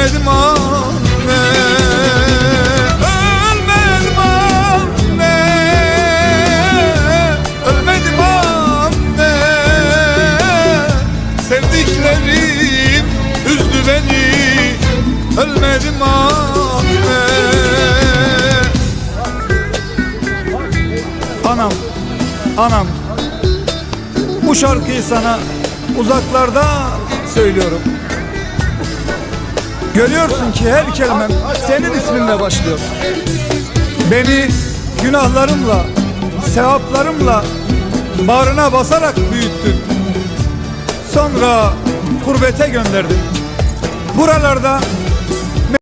Ölmedim anne. Ölmedim anne. Ölmedim anne. Sevdiklerim üzdü beni. Ölmedim anne. Anam, anam. Bu şarkıyı sana uzaklarda söylüyorum. Görüyorsun ki her kelimem senin isminle başlıyor. Beni günahlarımla, sevaplarımla bağrına basarak büyüttün. Sonra gurbete gönderdin. Buralarda